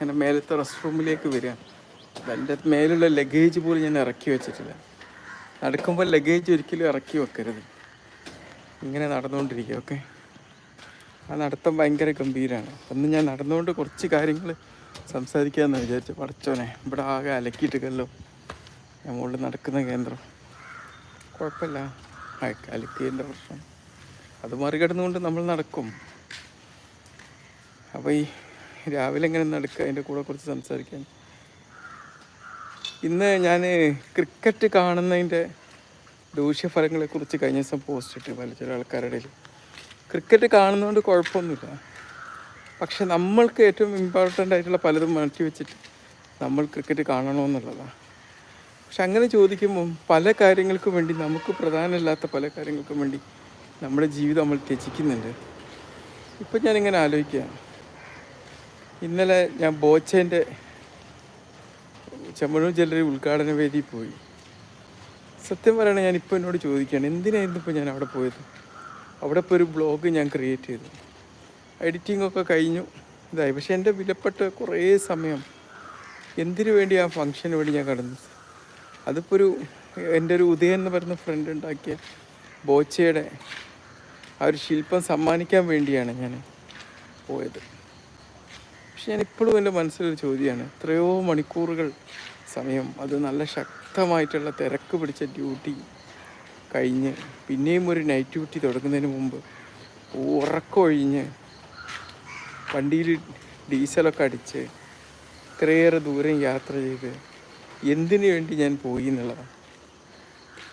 എന്റെ മേലത്തെ റെസ്റ്റ് റൂമിലേക്ക് വരിക. എന്റെ മേലുള്ള ലഗേജ് പോലും ഞാൻ ഇറക്കി വെച്ചിട്ടില്ല. നടക്കുമ്പോൾ ലഗേജ് ഒരിക്കലും ഇറക്കി വെക്കരുത്. ഇങ്ങനെ നടന്നുകൊണ്ടിരിക്കുക ഓക്കെ? ആ നടത്തം ഭയങ്കര ഗംഭീരമാണ് അന്ന് ഞാൻ നടന്നുകൊണ്ട് കുറച്ച് കാര്യങ്ങൾ സംസാരിക്കാമെന്ന് വിചാരിച്ചു. പഠിച്ചോനെ ഇവിടെ ആകെ അലക്കിയിട്ടില്ലല്ലോ. ഞാൻ മുകളിൽ നടക്കുന്ന കേന്ദ്രം. കുഴപ്പമില്ല. അലക്കിയതിന്റെ പ്രശ്നം. അത് മറികടന്നുകൊണ്ട് നമ്മൾ നടക്കും. അപ്പോൾ ഈ രാവിലെ എങ്ങനെ നടക്കുക അതിന്റെ കൂടെ കുറച്ച് സംസാരിക്കാൻ. ഇന്ന് ഞാൻ ക്രിക്കറ്റ് കാണുന്നതിന്റെ ദൂഷ്യഫലങ്ങളെക്കുറിച്ച് കഴിഞ്ഞ ദിവസം പോസ്റ്റ് ഇട്ട് പല ചില ആൾക്കാരുടെ ക്രിക്കറ്റ് കാണുന്നതുകൊണ്ട് കുഴപ്പമൊന്നുമില്ല. പക്ഷെ നമ്മൾക്ക് ഏറ്റവും ഇമ്പോർട്ടന്റ് ആയിട്ടുള്ള പലതും മാറ്റി വെച്ചിട്ട് നമ്മൾ ക്രിക്കറ്റ് കാണണമെന്നുള്ളതാണ് പക്ഷെ അങ്ങനെ ചോദിക്കുമ്പം പല കാര്യങ്ങൾക്കും വേണ്ടി നമുക്ക് പ്രധാനമല്ലാത്ത പല കാര്യങ്ങൾക്കും വേണ്ടി നമ്മുടെ ജീവിതം നമ്മൾ ത്യജിക്കുന്നുണ്ട്. ഇപ്പം ഞാനിങ്ങനെ ആലോചിക്കുക ഇന്നലെ ഞാൻ ബോച്ചേന്റെ ചെമ്മഴൂർ ജ്വല്ലറി ഉദ്ഘാടന വേദിയിൽ പോയി. സത്യം പറയണേ ഞാനിപ്പോൾ എന്നോട് ചോദിക്കുകയാണ് എന്തിനായിരുന്നു ഇപ്പോൾ ഞാൻ അവിടെ പോയത്? അവിടെ ഇപ്പോൾ ഒരു ബ്ലോഗ് ഞാൻ ക്രിയേറ്റ് ചെയ്തു. എഡിറ്റിംഗ് ഒക്കെ കഴിഞ്ഞു ഇതായി. പക്ഷേ എന്റെ വിലപ്പെട്ട കുറേ സമയം എന്തിനു വേണ്ടി ആ ഫംഗ്ഷന് വേണ്ടി ഞാൻ കടന്നു? അതിപ്പോൾ ഒരു എന്റെ ഒരു ഉദയൻ എന്ന് പറയുന്ന ഫ്രണ്ട് ഉണ്ടാക്കിയ ബോച്ചയുടെ ആ ഒരു ശില്പം സമ്മാനിക്കാൻ വേണ്ടിയാണ് ഞാൻ പോയത്. പക്ഷെ ഞാൻ ഇപ്പോഴും എന്റെ മനസ്സിലൊരു ചോദ്യമാണ്. എത്രയോ മണിക്കൂറുകൾ സമയം അത് നല്ല ശക്തമായിട്ടുള്ള തിരക്ക് പിടിച്ച ഡ്യൂട്ടി കഴിഞ്ഞ് പിന്നെയും ഒരു നൈറ്റ് ഡ്യൂട്ടി തുടങ്ങുന്നതിന് മുമ്പ് ഉറക്കമൊഴിഞ്ഞ് വണ്ടിയിൽ ഡീസലൊക്കെ അടിച്ച് ഇത്രയേറെ ദൂരം യാത്ര ചെയ്ത് എന്തിനു വേണ്ടി ഞാൻ പോയി എന്നുള്ളതാണ്.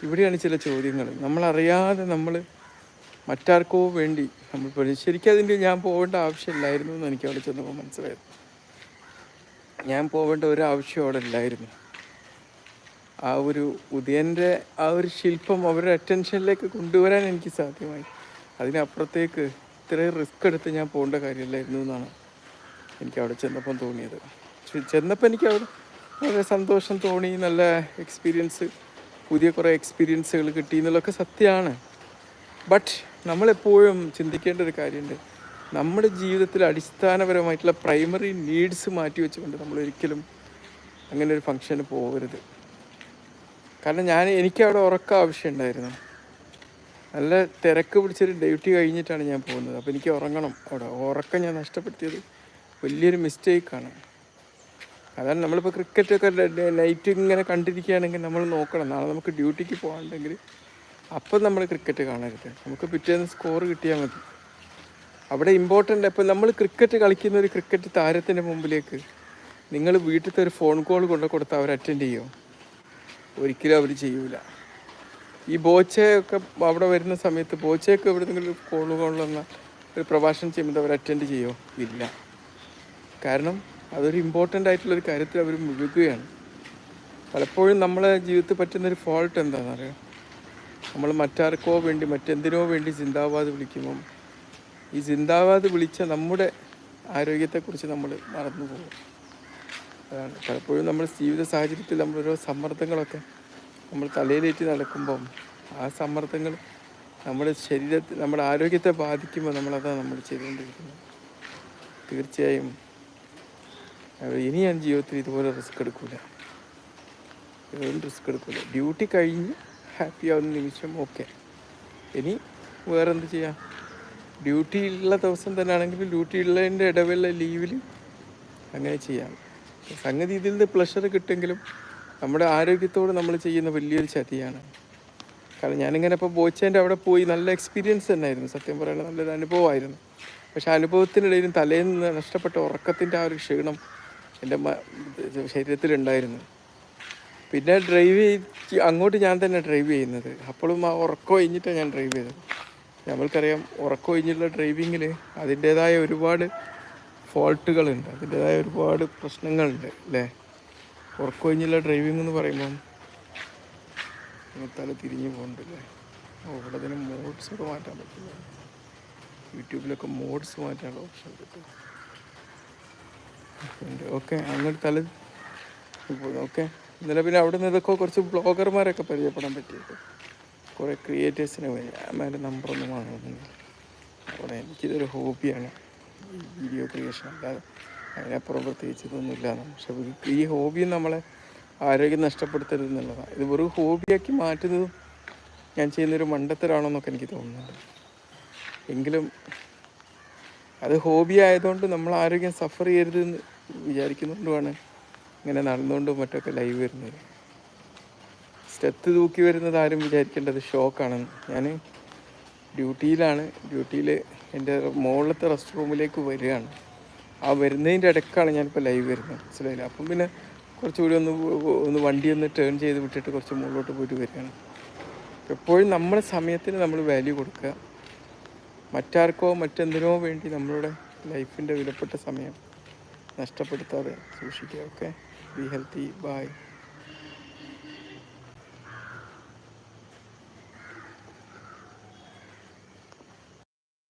ഇവിടെയാണ് ചില ചോദ്യങ്ങൾ. നമ്മളറിയാതെ നമ്മൾ മറ്റാർക്കോ വേണ്ടി നമ്മൾ ശരിക്കും അതിന്റെ ഞാൻ പോകേണ്ട ആവശ്യമില്ലായിരുന്നു എന്ന് എനിക്ക് അവിടെ ചെന്നപ്പോൾ മനസ്സിലായത്. ഞാൻ പോകേണ്ട ഒരു ആവശ്യം അവിടെ ഇല്ലായിരുന്നു. ആ ഒരു ഉദയന്റെ ആ ഒരു ശില്പം അവരുടെ അറ്റൻഷനിലേക്ക് കൊണ്ടുവരാൻ എനിക്ക് സാധ്യമായി. അതിനപ്പുറത്തേക്ക് ഇത്രയും റിസ്ക് എടുത്ത് ഞാൻ പോകേണ്ട കാര്യമില്ലായിരുന്നു എന്നാണ് എനിക്ക് അവിടെ ചെന്നപ്പം തോന്നിയത്. ചെന്നപ്പോൾ എനിക്ക് അവിടെ വളരെ സന്തോഷം തോന്നി നല്ല എക്സ്പീരിയൻസ് പുതിയ കുറേ എക്സ്പീരിയൻസുകൾ കിട്ടി എന്നുള്ളതൊക്കെ സത്യമാണ്. ബട്ട് നമ്മളെപ്പോഴും ചിന്തിക്കേണ്ട ഒരു കാര്യമുണ്ട്. നമ്മുടെ ജീവിതത്തിൽ അടിസ്ഥാനപരമായിട്ടുള്ള പ്രൈമറി നീഡ്സ് മാറ്റി വെച്ചുകൊണ്ട് നമ്മൾ ഒരിക്കലും അങ്ങനെ ഒരു ഫംഗ്ഷന് പോകരുത്. കാരണം ഞാൻ എനിക്ക് അവിടെ ഉറക്ക ആവശ്യമുണ്ടായിരുന്നു നല്ല തിരക്ക് പിടിച്ചൊരു ഡ്യൂട്ടി കഴിഞ്ഞിട്ടാണ് ഞാൻ പോകുന്നത്. അപ്പോൾ എനിക്ക് ഉറങ്ങണം അവിടെ. ഉറക്കം ഞാൻ നഷ്ടപ്പെടുത്തിയത് വലിയൊരു മിസ്റ്റേക്കാണ് അതാണ് നമ്മളിപ്പോൾ ക്രിക്കറ്റൊക്കെ നൈറ്റ് ഇങ്ങനെ കണ്ടിരിക്കുകയാണെങ്കിൽ നമ്മൾ നോക്കണം. നാളെ നമുക്ക് ഡ്യൂട്ടിക്ക് പോകാനുണ്ടെങ്കിൽ അപ്പം നമ്മൾ ക്രിക്കറ്റ് കാണരുത്. നമുക്ക് പിറ്റേന്ന് സ്കോർ കിട്ടിയാൽ മതി. അവിടെ ഇമ്പോർട്ടന്റ് അപ്പം നമ്മൾ ക്രിക്കറ്റ് കളിക്കുന്ന ഒരു ക്രിക്കറ്റ് താരത്തിന്റെ മുമ്പിലേക്ക് നിങ്ങൾ വീട്ടിലത്തെ ഒരു ഫോൺ കോൾ കൊണ്ട് കൊടുത്താൽ അവർ അറ്റൻഡ് ചെയ്യുമോ ഒരിക്കലും അവർ ചെയ്യൂല. ഈ ബോച്ചയൊക്കെ അവിടെ വരുന്ന സമയത്ത് ബോച്ചയൊക്കെ എവിടെന്നെങ്കിലും നിങ്ങൾ കോൾ കൊള്ളുന്ന ഒരു പ്രഭാഷണം ചെയ്യുമ്പോൾ അവർ അറ്റൻഡ് ചെയ്യുമോ ഇല്ല. കാരണം അതൊരു ഇമ്പോർട്ടന്റ് ആയിട്ടുള്ളൊരു കാര്യത്തിൽ അവർ മുഴുകുകയാണ്. പലപ്പോഴും നമ്മളെ ജീവിതത്തിൽ പറ്റുന്നൊരു ഫോൾട്ട് എന്താണെന്ന് അറിയാം നമ്മൾ മറ്റാർക്കോ വേണ്ടി മറ്റെന്തിനോ വേണ്ടി ചിന്താബാദ് വിളിക്കുമ്പം ഈ ചിന്താബാദ് വിളിച്ച നമ്മുടെ ആരോഗ്യത്തെക്കുറിച്ച് നമ്മൾ മറന്നു പോകും. അതാണ്. പലപ്പോഴും നമ്മൾ ജീവിത സാഹചര്യത്തിൽ നമ്മൾ ഓരോ സമ്മർദ്ദങ്ങളൊക്കെ നമ്മൾ തലയിലേറ്റി നടക്കുമ്പം ആ സമ്മർദ്ദങ്ങൾ നമ്മുടെ ശരീരത്തിൽ നമ്മുടെ ആരോഗ്യത്തെ ബാധിക്കുമ്പോൾ നമ്മളതാണ് നമ്മൾ ചെയ്തുകൊണ്ടിരിക്കുന്നത്. തീർച്ചയായും ഇനി ഞാൻ ജീവിതത്തിൽ ഇതുപോലെ റിസ്ക് എടുക്കില്ല ഇതുപോലും റിസ്ക് എടുക്കില്ല ഡ്യൂട്ടി കഴിഞ്ഞ് ഹാപ്പി ആവുന്ന നിമിഷം ഓക്കെ. ഇനി വേറെ എന്ത് ചെയ്യാം? ഡ്യൂട്ടി ഉള്ള ദിവസം തന്നെ ആണെങ്കിൽ ഡ്യൂട്ടി ഉള്ളതിന്റെ ഇടവേള ലീവിൽ അങ്ങനെ ചെയ്യാം. സംഗതി ഇതിൽ നിന്ന് പ്ലഷർ കിട്ടുമെങ്കിലും നമ്മുടെ ആരോഗ്യത്തോട് നമ്മൾ ചെയ്യുന്ന വലിയൊരു ചതിയാണ്. കാരണം ഞാനിങ്ങനെ ഇപ്പോൾ ബോച്ചേന്റെ അവിടെ പോയി നല്ല എക്സ്പീരിയൻസ് തന്നെയായിരുന്നു. സത്യം പറയുന്നത് നല്ലൊരു അനുഭവമായിരുന്നു. പക്ഷേ അനുഭവത്തിനിടയിലും തലേന്ന് നഷ്ടപ്പെട്ട ഉറക്കത്തിന്റെ ആ ഒരു ക്ഷീണം എന്റെ ശരീരത്തിലുണ്ടായിരുന്നു. പിന്നെ ഡ്രൈവ് ചെയ്ത് അങ്ങോട്ട് ഞാൻ തന്നെ ഡ്രൈവ് ചെയ്യുന്നത്. അപ്പോഴും ആ ഉറക്കം കഴിഞ്ഞിട്ടാണ് ഞാൻ ഡ്രൈവ് ചെയ്തത്. നമ്മൾക്കറിയാം ഉറക്കം കഴിഞ്ഞിട്ടുള്ള ഡ്രൈവിങ്ങിൽ അതിന്റേതായ ഒരുപാട് ഫോൾട്ടുകളുണ്ട് അതിന്റേതായ ഒരുപാട് പ്രശ്നങ്ങളുണ്ട് അല്ലേ? ഉറക്കം കഴിഞ്ഞുള്ള ഡ്രൈവിംഗ് എന്ന് പറയുമ്പം തല തിരിഞ്ഞു പോകുന്നുണ്ടല്ലേ അവിടെ തന്നെ അതിന് മോഡ്സ് ഒക്കെ മാറ്റാൻ പറ്റില്ല യൂട്യൂബിലൊക്കെ മോഡ്സ് മാറ്റാനുള്ള ഓപ്ഷൻ കിട്ടും ഓക്കെ അങ്ങോട്ട് തല ഓക്കെ. ഇന്നലെ പിന്നെ അവിടെ നിന്ന് ഇതൊക്കെ കുറച്ച് ബ്ലോഗർമാരൊക്കെ പരിചയപ്പെടാൻ പറ്റിയിട്ട്. കുറേ ക്രിയേറ്റേഴ്സിനെ അമ്മേന്റെ നമ്പറൊന്നും വാങ്ങുന്നില്ല. അവിടെ എനിക്കിതൊരു ഹോബിയാണ് വീഡിയോ ക്രിയേഷൻ അല്ലാതെ അതിനപ്പുറം പ്രത്യേകിച്ച് ഇതൊന്നുമില്ല പക്ഷെ ഈ ഹോബിയും നമ്മളെ ആരോഗ്യം നഷ്ടപ്പെടുത്തരുത് എന്നുള്ളതാണ്. ഇത് വെറും ഹോബിയാക്കി മാറ്റുന്നതും ഞാൻ ചെയ്യുന്നൊരു മണ്ടത്തരാണോന്നൊക്കെ എനിക്ക് തോന്നുന്നുണ്ട്. എങ്കിലും അത് ഹോബി ആയതുകൊണ്ട് നമ്മൾ ആരോഗ്യം സഫർ ചെയ്യരുത് എന്ന് വിചാരിക്കുന്നതുകൊണ്ടുമാണ് ഇങ്ങനെ നടന്നുകൊണ്ടും മറ്റൊക്കെ ലൈവ് വരുന്നത്. സ്റ്റെത്ത് തൂക്കി വരുന്നത് ആരും വിചാരിക്കേണ്ടത് ഷോക്കാണെന്ന് ഞാൻ ഡ്യൂട്ടിയിലാണ് ഡ്യൂട്ടിയിൽ എന്റെ മുകളിലത്തെ റെസ്റ്റ് റൂമിലേക്ക് വരികയാണ്. ആ വരുന്നതിന്റെ ഇടയ്ക്കാണ് ഞാനിപ്പോൾ ലൈവ് വരുന്നത്. മനസ്സിലായില്ല? അപ്പം പിന്നെ കുറച്ചുകൂടി ഒന്ന് ഒന്ന് വണ്ടി ഒന്ന് ടേൺ ചെയ്ത് വിട്ടിട്ട് കുറച്ച് മുകളിലോട്ട് പോയിട്ട് വരികയാണ്. എപ്പോഴും നമ്മുടെ സമയത്തിന് നമ്മൾ വാല്യൂ കൊടുക്കുക. മറ്റാർക്കോ മറ്റെന്തിനോ വേണ്ടി നമ്മളുടെ ലൈഫിന്റെ വിലപ്പെട്ട സമയം നഷ്ടപ്പെടുത്താതെ സൂക്ഷിക്കുക. Okay be healthy. Bye.